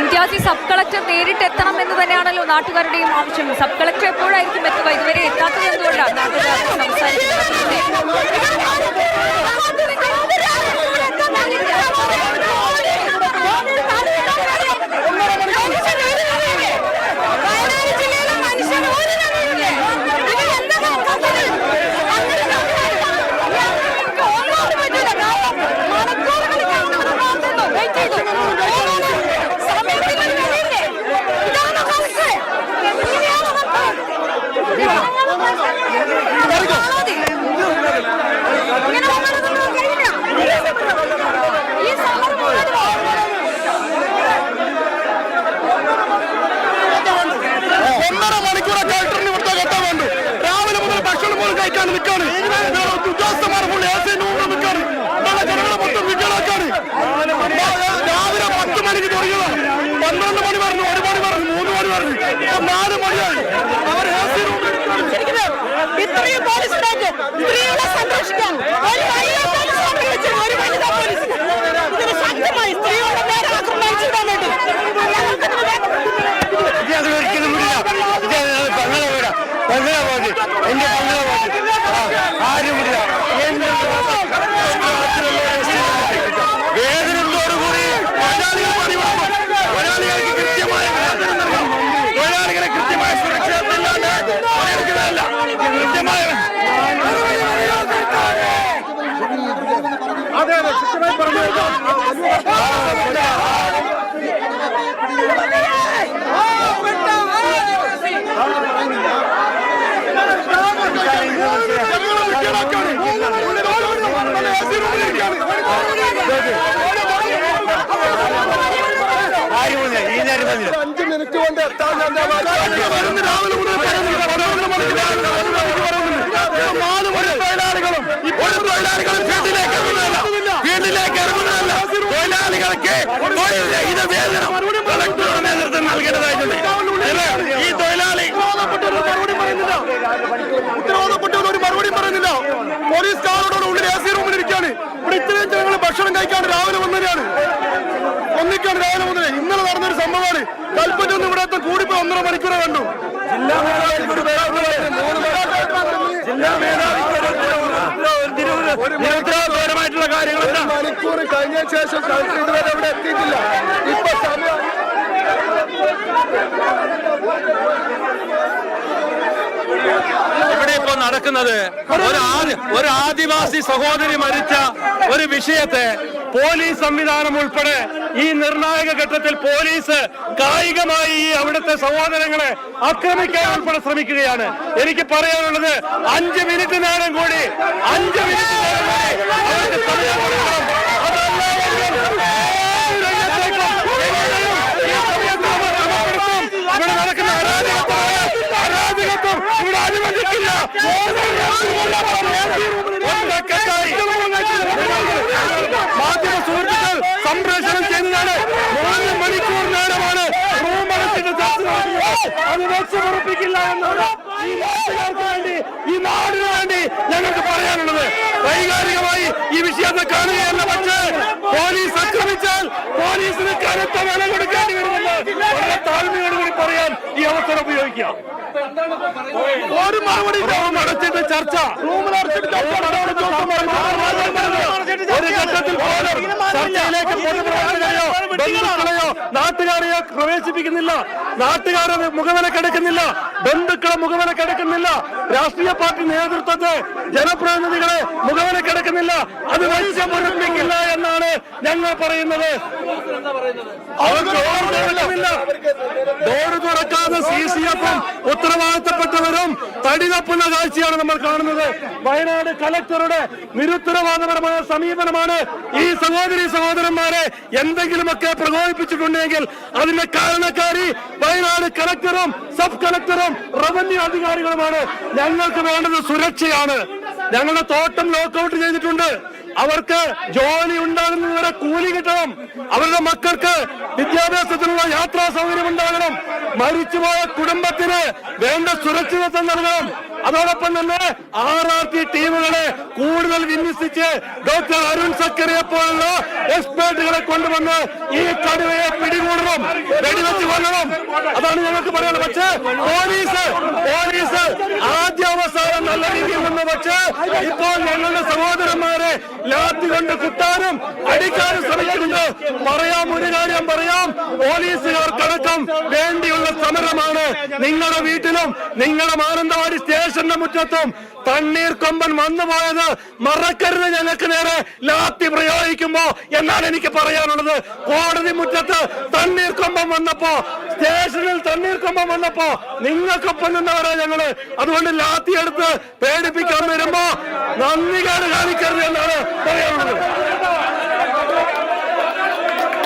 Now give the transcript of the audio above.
ഇംതിയാസി sub collector നേരിട്ട് എത്തണം എന്ന് തന്നെയാണല്ലോ നാട്ടുകാരുടെയും ആവശ്യം. സബ് കളക്ടർ എപ്പോഴായിരിക്കും എത്തുക? ഇതുവരെ എത്താത്തത് എന്തുകൊണ്ടാണ്? നാട്ടുകാർ ഒന്നര കഴിക്കാൻ നിൽക്കാണ് ഉദ്യോഗസ്ഥന്മാർ ഫുൾ എ സി നൂറ് നിൽക്കാണ് ജനങ്ങളെ മൊത്തം വിജയമാക്കാണ് രാവിലെ പത്ത് മണിക്ക് തുടങ്ങിയതാണ് പന്ത്രണ്ട് മണി പറഞ്ഞു ഒരു മണി പറഞ്ഞു മൂന്ന് മണി പറഞ്ഞു നാല് മണിയായി. അവർ എ സി പോലീസ് സ്ത്രീകളെ സംരക്ഷിക്കാൻ ഒരു വനിതാ വിളിച്ചു ഒരു പോലീസിനെ ഇതിന് ശക്തമായി സ്ത്രീകളുടെ മണി തൊഴിലാളികളും ഒരു തൊഴിലാളികളും വീട്ടിലേക്ക് ഇറങ്ങുന്നതല്ല തൊഴിലാളികൾക്ക് ഇത് വേതനം കളക്ടറുടെ നേതൃത്വം നൽകേണ്ടതായിട്ടുണ്ട്. ഈ തൊഴിലാളി ഉത്തരവാദപ്പെട്ടവർ ഒരു മറുപടി പറയുന്നില്ല. പോലീസ് കാറോടോട് ഉള്ളിൽ എ സി റൂമിൽ ഇരിക്കുകയാണ് ഇവിടെ ഇത്രയും ജനങ്ങൾ ഭക്ഷണം കഴിക്കാണ്ട് രാവിലെ വന്നതിനാണ് ഒന്നിക്കാണ് രാവിലെ മുതൽ ഇന്നലെ നടന്നൊരു സംഭവമാണ്. കൽപ്പറ്റൊന്നും ഇവിടെ എത്താൻ കൂടിപ്പോ ഒന്നര മണിക്കൂറെ കണ്ടു. ജില്ലാ നിരുത്തരവാദപരമായിട്ടുള്ള കാര്യങ്ങളല്ല മണിക്കൂർ കഴിഞ്ഞ ശേഷം ഇതുവരെ ഇവിടെ എത്തിയിട്ടില്ല. ഇപ്പൊ സമയം ഇപ്പോൾ നടക്കുന്നത്. ഒരു ഒരു ആദിവാസി സഹോദരി മരിച്ച ഒരു വിഷയത്തെ പോലീസ് സംവിധാനം ഉൾപ്പെടെ ഈ നിർണായക ഘട്ടത്തിൽ പോലീസ് കായികമായി ഈ അവിടുത്തെ സഹോദരങ്ങളെ ആക്രമിക്കാൻ ഉൾപ്പെടെ ശ്രമിക്കുകയാണ്. എനിക്ക് പറയാനുള്ളത് അഞ്ച് മിനിറ്റ് നേരം കൂടി അഞ്ച് മിനിറ്റ് നേരം കൂടി മാധ്യമ സുഹൃത്തുക്കൾ സംപ്രേഷണം ചെയ്യുന്നതാണ് മൂന്ന് മണിക്കൂർ നേരമാണ് റൂം അടച്ചിട്ട് ചർച്ച അത് വെച്ചുറപ്പിക്കില്ല എന്നാണ് ഈ നാട്ടുകാർക്ക് വേണ്ടി ഈ നാടിന് വേണ്ടി ഞങ്ങൾക്ക് പറയാനുള്ളത് വൈകാരികമായി ഈ വിഷയത്തെ കാണുകയല്ല പക്ഷേ പോലീസ് ആക്രമിച്ചാൽ പോലീസിന് കനത്ത വില കൊടുക്കേണ്ടി ഉപയോഗിക്കാം ഒരു മറുപടി അടച്ചിട്ട് ചർച്ച. റൂമിൽ അടച്ചിട്ട് ഒരു ഘട്ടത്തിൽ പോലും ചർച്ചയിലേക്ക് ബന്ധുക്കളെയോ നാട്ടുകാരെയോ പ്രവേശിപ്പിക്കുന്നില്ല. നാട്ടുകാരെ മുഖവില കിടക്കുന്നില്ല ബന്ധുക്കളെ മുഖവില കിടക്കുന്നില്ല രാഷ്ട്രീയ പാർട്ടി നേതൃത്വത്തെ ജനപ്രതിനിധികളെ മുഖവില കിടക്കുന്നില്ല അത് വെച്ച് എന്നാണ് ഞങ്ങൾ പറയുന്നത്. അവർക്ക് ഡോർ തുറക്കാതെ സി സി എഫും തടി തപ്പുന്ന കാഴ്ചയാണ് നമ്മൾ കാണുന്നത്. വയനാട് കലക്ടറുടെ നിരുത്തരവാദപരമായ സമീപനമാണ് ഈ സഹോദരി സഹോദരന്മാരെ എന്തെങ്കിലുമൊക്കെ പ്രകോപിപ്പിച്ചിട്ടുണ്ടെങ്കിൽ അതിന്റെ കാരണക്കാരി വയനാട് കലക്ടറും സബ് കലക്ടറും റവന്യൂ അധികാരികളുമാണ്. ഞങ്ങൾക്ക് വേണ്ടത് സുരക്ഷയാണ്. ഞങ്ങളുടെ തോട്ടം ചെയ്തിട്ടുണ്ട് അവർക്ക് ജോലി ഉണ്ടാകുന്നവരെ കൂലി കിട്ടണം. അവരുടെ മക്കൾക്ക് വിദ്യാഭ്യാസത്തിനുള്ള യാത്രാ സൗകര്യം ഉണ്ടാകണം. മരിച്ചുപോയ കുടുംബത്തിന് വേണ്ട സുരക്ഷിതത്വം നൽകണം. അതോടൊപ്പം തന്നെ ആർ ആർ ടി ടീമുകളെ കൂടുതൽ വിന്യസിച്ച് ഡോക്ടർ അരുൺ സക്കറിയെ പോലുള്ള എക്സ്പേർട്ടുകളെ കൊണ്ടുവന്ന് ഈ കടുവയെ പിടികൂടണം. വെടിവെച്ച് കൊല്ലണം. അതാണ് ഞങ്ങൾക്ക് പറയാനുള്ളത്. പക്ഷേ പോലീസ് പോലീസ് ആദ്യ അവസാനം നല്ല രീതിയിൽ നിന്ന് ഇപ്പോൾ ഞങ്ങളുടെ സഹോദരന്മാരെ ലാത്തി കൊണ്ട് കുത്താനും അടിക്കാനും ശ്രമിക്കുന്നുണ്ട്. പറയാം ഒരു കാര്യം പറയാം. പോലീസുകാർക്കടക്കം വേണ്ടിയുള്ള സമരമാണ്. നിങ്ങളുടെ വീട്ടിലും നിങ്ങളുടെ മാനന്തവാടി സ്റ്റേഷന്റെ മുറ്റത്തും തണ്ണീർ കൊമ്പൻ വന്നു പോയത് മറക്കരുത് ഞങ്ങൾക്ക് നേരെ. ലാത്തി പ്രയോഗിക്കുമ്പോ എന്നാണ് എനിക്ക് പറയാനുള്ളത്. കോടതി മുറ്റത്ത് തണ്ണീർ കൊമ്പൻ വന്നപ്പോ സ്റ്റേഷനിൽ തണ്ണീർ കൊമ്പൻ വന്നപ്പോ നിങ്ങൾക്കൊപ്പം നിന്നവരാ ഞങ്ങൾ. അതുകൊണ്ട് ലാത്തി എടുത്ത് പേടിപ്പിക്കാൻ വരുമ്പോ നന്ദികാട് കാണിക്കരുത് എന്നാണ് പറയാനുള്ളത്.